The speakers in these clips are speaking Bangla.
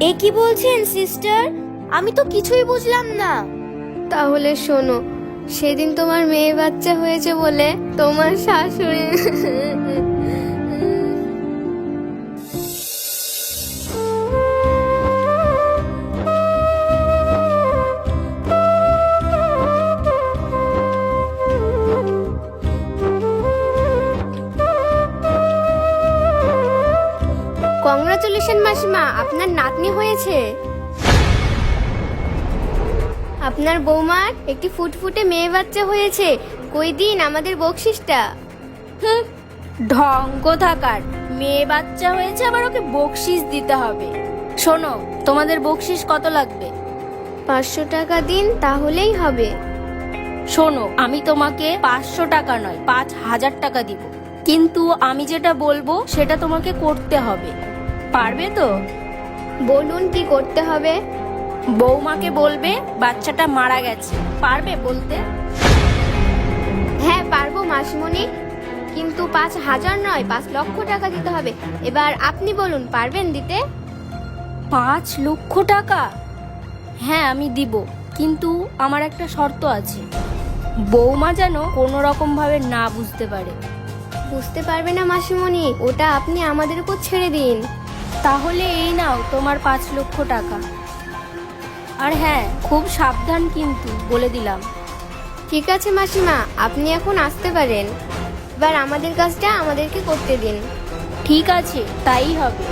এ কি বলছেন, সিস্টার? আমি তো কিছুই বুঝলাম না। তাহলে শোনো, সেদিন তোমার মেয়ে বাচ্চা হয়েছে বলে তোমার শাশুড়ি কংগ্রাচুলেশন আপনার নাতনি হয়েছে। আপনার বৌমার একটি ফুটফুটে মেয়ে বাচ্চা হয়েছে। কই দিন আমাদের বকশিসটা? ঢং কোথাকার। মেয়ে বাচ্চা হয়েছে, আবার ওকে বকশিস দিতে হবে। শোনো, তোমাদের বকশিস কত লাগবে? পাঁচশো টাকা দিন, তাহলেই হবে। শোনো, আমি তোমাকে পাঁচশো টাকা নয়, পাঁচ হাজার টাকা দিব। কিন্তু আমি যেটা বলব, সেটা তোমাকে করতে হবে। পারবে তো? বলুন কি করতে হবে? বৌমাকে বলবে বাচ্চাটা মারা গেছে। পারবে বলতে? হ্যাঁ পারব মাসিমণি। কিন্তু পাঁচ হাজার নয় পাঁচ লক্ষ টাকা দিতে হবে। এবার আপনি বলুন পারবেন দিতে? পাঁচ লক্ষ টাকা? হ্যাঁ আমি দিব। কিন্তু আমার একটা শর্ত আছে। বৌমা যেন কোনো রকম ভাবে না বুঝতে পারে। বুঝতে পারবে না মাসিমণি ওটা আপনি আমাদের উপর ছেড়ে দিন। তাহলে এই নাও তোমার পাঁচ লক্ষ টাকা। আর হ্যাঁ খুব সাবধান কিন্তু বলে দিলাম। ঠিক আছে মাসিমা আপনি এখন আসতে পারেন। এবার আমাদের কাজটা আমাদেরকে করতে দিন। ঠিক আছে তাই হবে।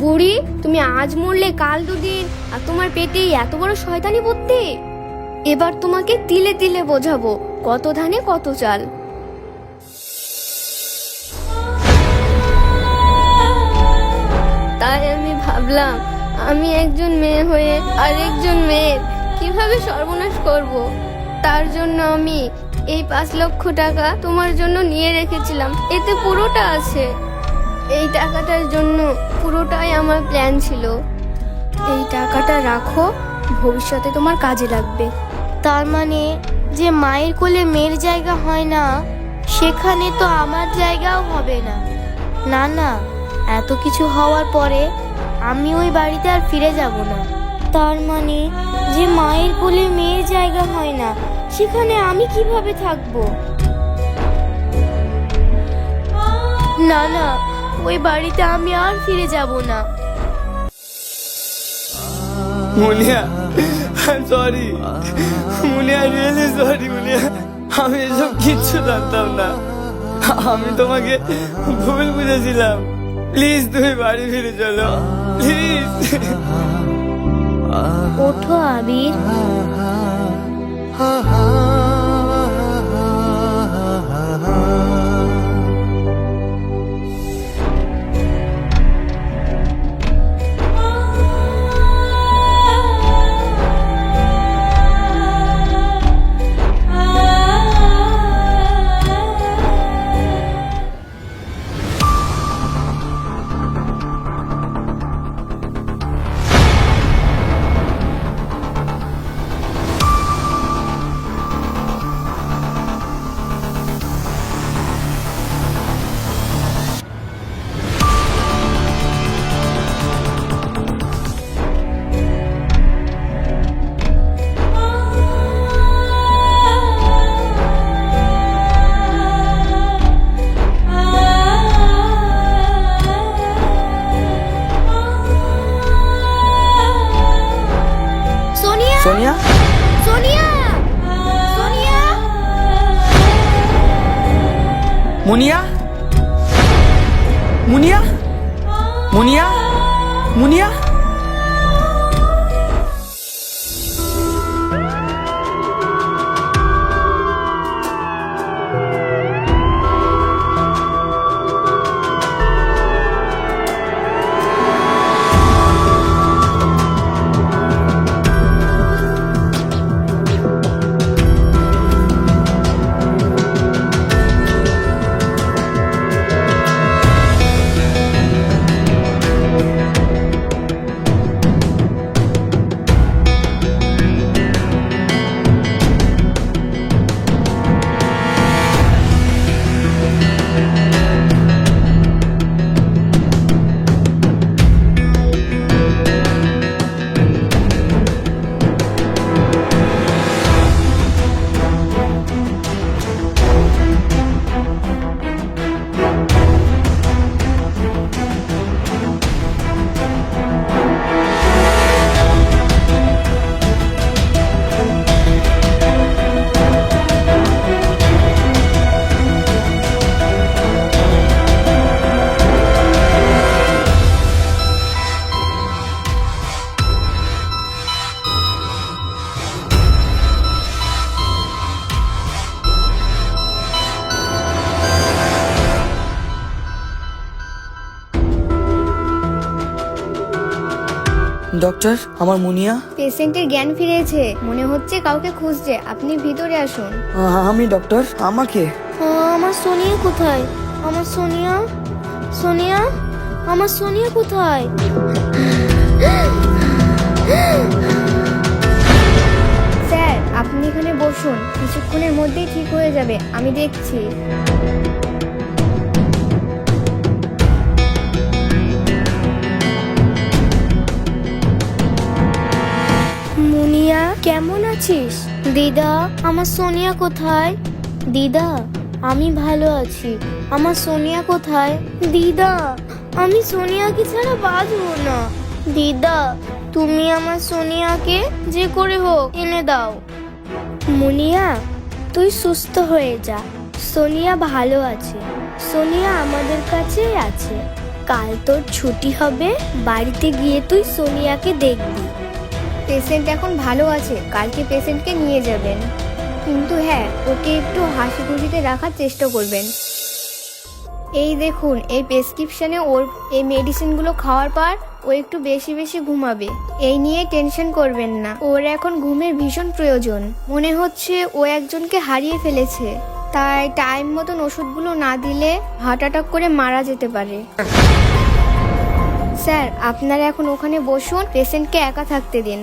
বুড়ি তুমি আজ মরলে কাল দুদিন। আর তোমার পেটে এত বড় শয়তানি বুদ্ধি এবার তোমাকে তিলে তিলে বোঝাবো। কত ধানে কত চাল। তাই আমি ভাবলাম, আমি একজন মেয়ে হয়ে আরেকজন মেয়ের কীভাবে সর্বনাশ করব? তার জন্য আমি এই পাঁচ লক্ষ টাকা তোমার জন্য নিয়ে রেখেছিলাম। এতে পুরোটা আছে। এই টাকাটার জন্য পুরোটাই আমার প্ল্যান ছিল। এই টাকাটা রাখো, ভবিষ্যতে তোমার কাজে লাগবে। তার মানে যে মায়ের কোলে মেয়ের জায়গা হয় না, সেখানে তো আমার জায়গাও হবে না। না না, এত কিছু হওয়ার পরে আমি ওই বাড়িতে আর ফিরে যাব না। তার মানে যে মায়ের কোলে মেয়ের জায়গা হয় না, সেখানে আমি কীভাবে থাকব? না না, ওই বাড়িতে আমি আর ফিরে যাব না। Muniya sorry Muniya really sorry Muliya আমি এসব কিচ্ছু জানতাম না আমি তোমাকে ভুল বুঝেছিলাম প্লিজ তুমি বাড়ি ফিরে চলো প্লিজ ওঠো আবির মুনিয়া? মুনিয়া? মুনিয়া? মুনিয়া? ডক্টর আমার মুনিয়া। পেশেন্টের জ্ঞান ফিরেছে। মনে হচ্ছে কাউকে খুঁজছে। আপনি ভিতরে আসুন। আ- আমি ডক্টর আমাকে? আমার সোনিয়া কোথায়? আমার সোনিয়া? সোনিয়া? আমার সোনিয়া কোথায়? স্যার আপনি এখানে বসুন। কিছুক্ষণের মধ্যেই ঠিক হয়ে যাবে। আমি দেখছি। মুনিয়া কেমন আছিস? দিদা, আমার সোনিয়া কোথায়? দিদা, আমি ভালো আছি। আমার সোনিয়া কোথায়? দিদা, আমি সোনিয়াকে ছাড়া বাঁচবো না। দিদা, তুমি আমার সোনিয়াকে যে করে হোক, এনে দাও। মুনিয়া, তুই সুস্থ হয়ে যা। সোনিয়া ভালো আছে। সোনিয়া আমাদের কাছেই আছে। কাল তোর ছুটি হবে। বাড়িতে গিয়ে তুই সোনিয়াকে দেখবি। পেশেন্ট এখন ভালো আছে, কালকে পেশেন্টকে নিয়ে যাবেন। কিন্তু হ্যাঁ ওকে একটু হাসি খুশিতে রাখার চেষ্টা করবেন। এই দেখুন, এই প্রেসক্রিপশনে ওর এই মেডিসিনগুলো খাওয়ার পর ও একটু বেশি বেশি ঘুমাবে। এই নিয়ে টেনশন করবেন না। ওর এখন ঘুমের ভীষণ প্রয়োজন। মনে হচ্ছে ও একজনকে হারিয়ে ফেলেছে। তাই টাইম মতন ওষুধগুলো না দিলে হার্ট অ্যাটাক করে মারা যেতে পারে। স্যার আপনারা এখন ওখানে বসুন পেশেন্টকে একা থাকতে দিন।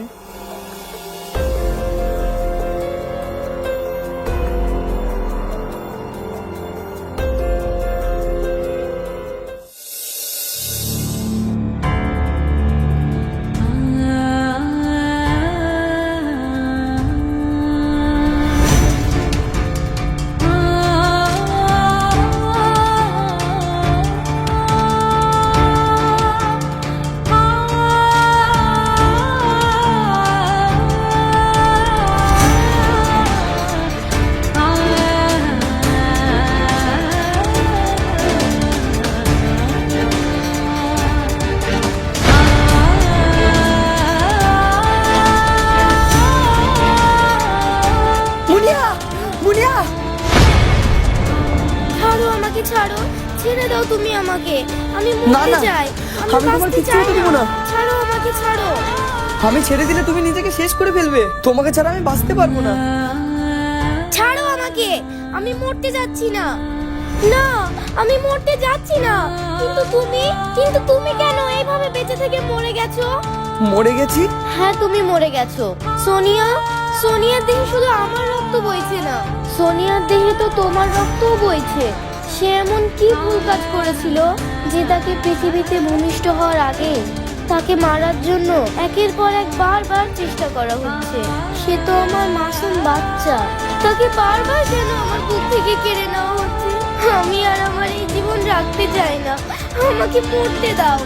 আমি তোমার বাঁচতে কিচ্ছু হতে দেবো না। ছাড়ো আমাকে ছাড়ো। আমি ছেড়ে দিলে তুমি নিজেকে শেষ করে ফেলবে। তোমাকে ছাড়া আমি বাঁচতে পারব না। ছাড়ো আমাকে আমি মরতে যাচ্ছি না। না আমি মরতে যাচ্ছি না। কিন্তু তুমি কিন্তু তুমি কেন এইভাবে বেঁচে থেকে মরে গেছো? মরে গেছি? হ্যাঁ তুমি মরে গেছো। সোনিয়া সোনিয়ার দেহে শুধু আমার রক্ত বইছে না। সোনিয়ার দেহে তো তোমার রক্তও বইছে। সে এমন কি ভুল কাজ করেছিল? যে তাকে পৃথিবীতে ভূমিষ্ঠ হওয়ার আগে তাকে মারার জন্য একের পর এক বারবার চেষ্টা করা হচ্ছে। সে তো আমার মাসুম বাচ্চা। তাকে বারবার যেন আমার বুক থেকে কেড়ে নেওয়া হচ্ছে। আমি আর আমার এই জীবন রাখতে চাই না। আমাকে পড়তে দাও।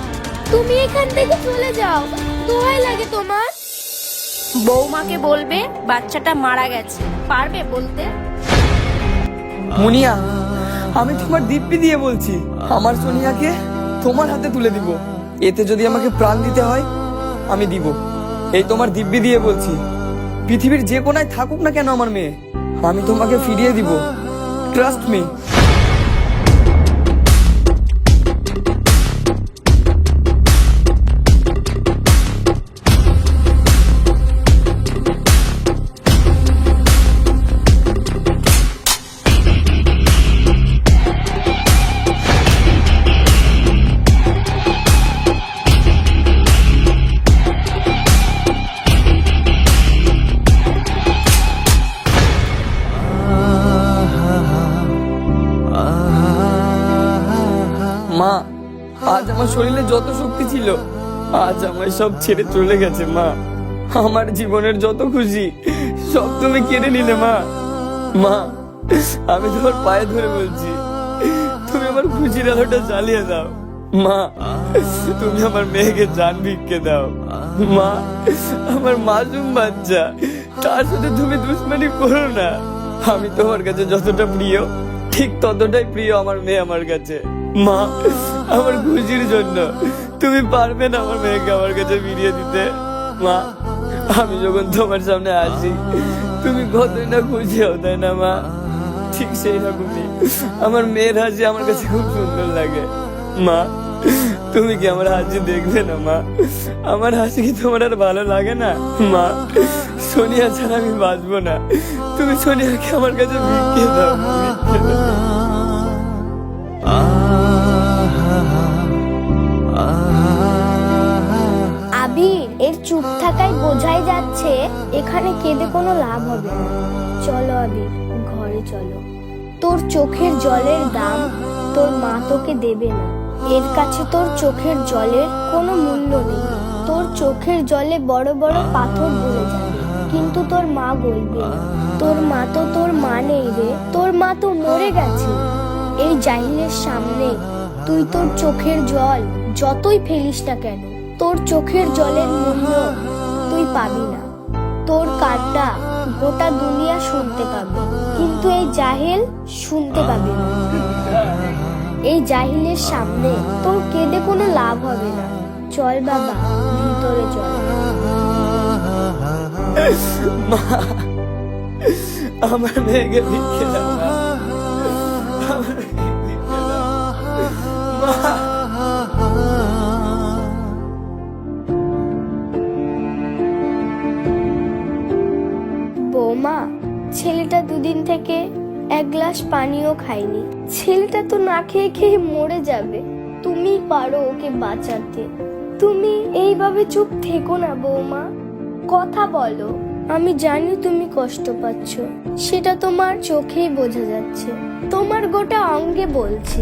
তুমি এখান থেকে চলে যাও। দোহাই লাগে তোমার। বৌমাকে বলবে বাচ্চাটা মারা গেছে। পারবে বলতে? মুনিয়া আমি তোমার দিব্যি দিয়ে বলছি। আমার সোনিয়াকে তোমার হাতে তুলে দিব। এতে যদি আমাকে প্রাণ দিতে হয়, আমি দিব। এই তোমার দিব্যি দিয়ে বলছি। পৃথিবীর যে কোনায় থাকুক না কেন আমার মেয়ে, আমি তোমাকে ফিরিয়ে দিব। ট্রাস্ট মি যত শক্তি ছিল, আজ আমার সব ছেড়ে চলে গেছে, মা। আমার জীবনের যত খুশি, সব তুমি কেড়ে নিলে, মা। মা, আমি তোমার পায়ে ধরে বলছি, তুমি আমার খুশির আলোটা জ্বালিয়ে দাও। মা, তুমি আমার মেয়েকে জান ভিক্ষে দাও। মা, আমার মাসুম বাচ্চা, তার সাথে তুমি দুশ্মনী করো না। আমি তোমার কাছে যতটা প্রিয়, ঠিক ততটাই প্রিয় আমার মেয়ে আমার কাছে। মা আমার খুশির জন্য। তুমি পারবে না আমার মেয়েকে আমার কাছে ফিরিয়ে দিতে। মা, আমি যখন তোমার সামনে আসি, তুমি কতই না খুশি হও, তাই না, মা? ঠিক সেই রকমই। আমার মেয়ের হাসি আমার কাছে খুব সুন্দর লাগে। মা, তুমি কি আমার হাসি দেখবে না, মা? আমার হাসি কি তোমার আর ভালো লাগে না? মা, সোনিয়া ছাড়া আমি বাঁচবো না। তুমি সোনিয়াকে আমার কাছে ভিক্ষে দাও। এখানে কেঁদে কোনো লাভ হবে না। চলো আবির, ঘরে চলো। তোর চোখের জলের দাম তোর মা তোকে দেবে না। এর কাছে তোর চোখের জলের কোনো মূল্য নেই। তোর চোখের জলে বড় বড় পাথর গলে যাবে কিন্তু তোর মা গলবে না। তোর মা তো তোর মা নেই রে। তোর মা তো মরে গেছে। এই জাহিলের সামনে তুই তোর চোখের জল যতই ফেলিস না কেন, তোর চোখের জলের মূল্য তুই পাবি না। তোর কান্না গোটা দুনিয়া শুনতে পাবে। কিন্তু এই জাহেল শুনতে পাবে না। এই জাহিলের সামনে তোর কেঁদে কোনো লাভ হবে না। চল বাবা, ভিতরে চল। আমার মেয়েকে ভিক্ষে দাও আমার। মা। ছেলেটা দুদিন থেকে এক গ্লাস পানিও খায়নি। ছেলেটা তো না খেয়ে খেয়ে মরে যাবে। তুমি পারো ওকে বাঁচাতে। তুমি এইভাবে চুপ থেকো না, বৌমা। কথা বলো, আমি জানি তুমি কষ্ট পাচ্ছ। সেটা তোমার চোখেই বোঝা যাচ্ছে। তোমার গোটা অঙ্গে বলছে।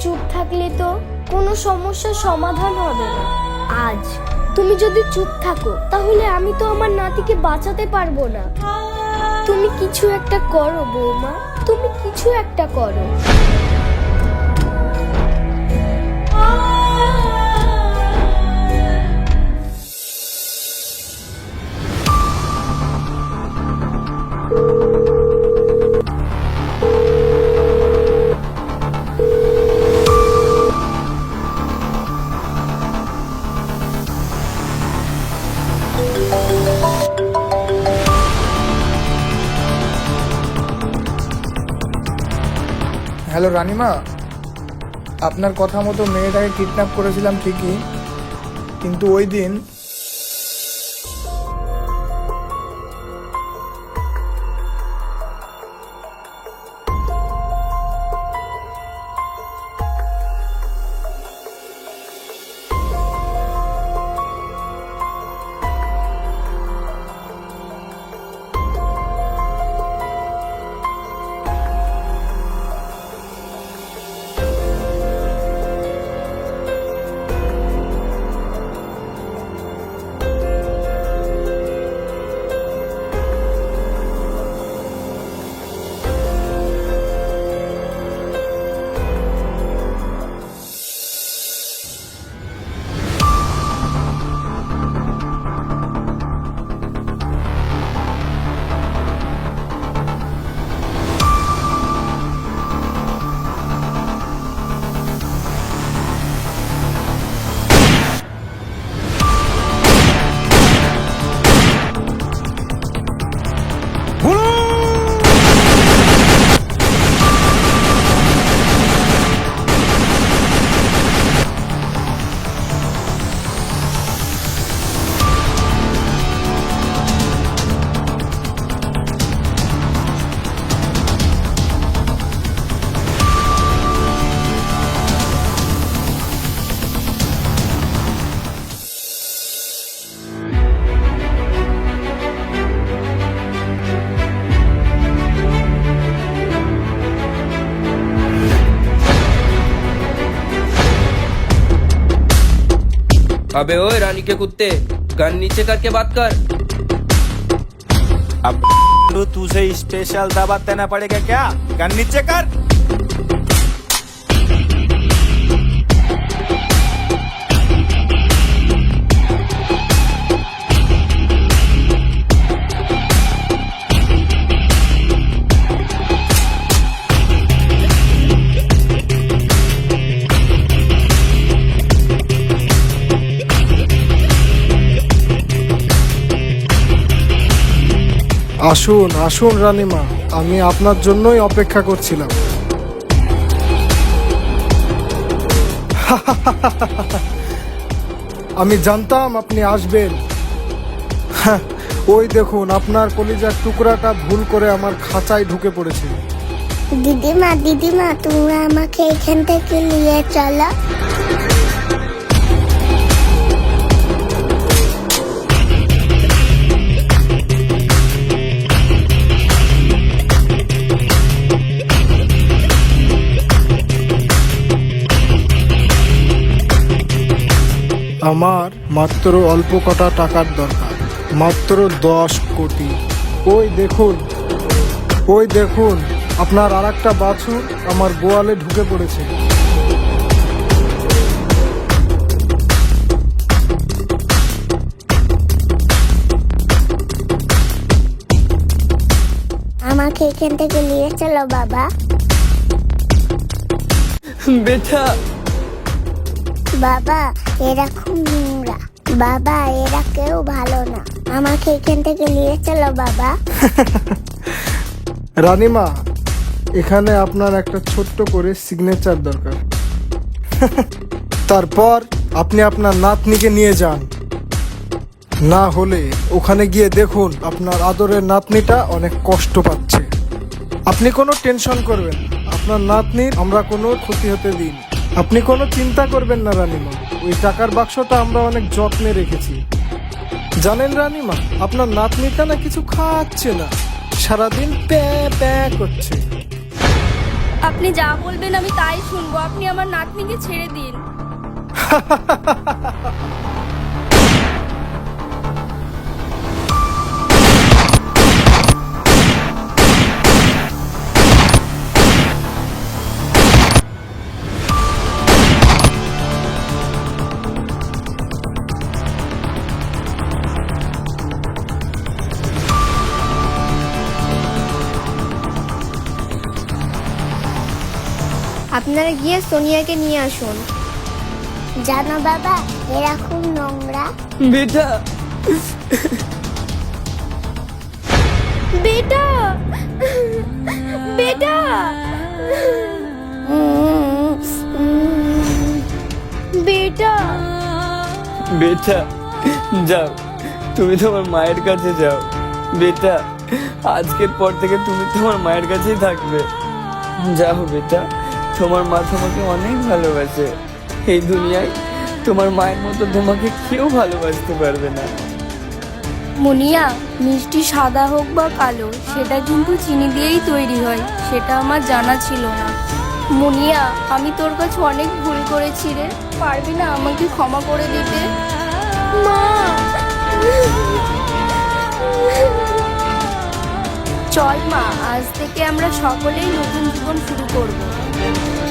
চুপ থাকলে তো কোনো সমস্যার সমাধান হবে না। আজ তুমি যদি চুপ থাকো, তাহলে আমি তো আমার নাতিকে বাঁচাতে পারব না। তুমি কিছু একটা করো, বৌমা। তুমি কিছু একটা করো। হ্যালো রানিমা আপনার কথা মতো মেয়েটাকে কিডন্যাপ করেছিলাম ঠিকই কিন্তু ওই দিন के कुत्ते, गन नीचे करके बात कर। अब तुझे स्पेशल दवा देना पड़ेगा क्या? गन नीचे कर। আসুন আসুন রানীমা আমি আপনার জন্যই অপেক্ষা করছিলাম। আমি জানতাম আপনি আসবেন। হ্যাঁ, ওই দেখুন আপনার কলিজার টুকরাটা ভুল করে আমার খাঁচায় ঢুকে পড়েছে। দিদিমা দিদিমা তুমি আমাকে এখান থেকে নিয়ে চলো। আমার মাত্র অল্প কটা টাকার দরকার মাত্র দশ কোটি। ওই দেখুন ওই দেখুন আপনার আর একটা বাছুর আমার গোয়ালে ঢুকে পড়েছে। আমাকে এখান থেকে নিয়ে চলো বাবা। বেটা। বাবা এরা খুব নোংরা। বাবা, এরা কেউ ভালো না। আমাকে এখান থেকে নিয়ে চলো, বাবা। রানীমা, এখানে আপনার একটা ছোট্ট করে সিগনেচার দরকার। তারপর আপনি আপনার নাতনিকে নিয়ে যান। না হলে ওখানে গিয়ে দেখুন আপনার আদরের নাতনিটা অনেক কষ্ট পাচ্ছে। আপনি কোনো টেনশন করবেন আপনার নাতনির আমরা কোনো ক্ষতি হতে দিন আপনি কোনো চিন্তা করবেন না রানীমা। ওই টাকার বাক্সটা আমরা অনেক যত্নে রেখেছি। জানেন রানীমা আপনার নাতনিটা না কিছু খাচ্ছে না। সারাদিন প্যা প্যা করছে। আপনি যা বলবেন আমি তাই শুনব। আপনি আমার নাতনিকে ছেড়ে দিন। আপনারা গিয়ে সোনিয়াকে নিয়ে আসুন। জানো বাবা এরা খুব নোংরা। বেটা। বেটা। বেটা। বেটা। বেটা যাও তুমি তোমার মায়ের কাছে যাও। বেটা আজকের পর থেকে তুমি তোমার মায়ের কাছেই থাকবে। যাও বেটা। তোমার মা তোমাকে অনেক ভালোবাসে। এই দুনিয়ায় তোমার মায়ের মতো তোমাকে কেউ ভালোবাসতে পারবে না। মুনিয়া, মিষ্টি সাদা হোক বা কালো, সেটা কিন্তু চিনি দিয়েই তৈরি হয়, সেটা আমার জানা ছিল না। মুনিয়া, আমি তোর কাছে অনেক ভুল করেছি রে। পারবি না আমাকে ক্ষমা করে দিতে? মা! চল মা, আজ থেকে আমরা সকলেই নতুন জীবন শুরু করব। Thank you.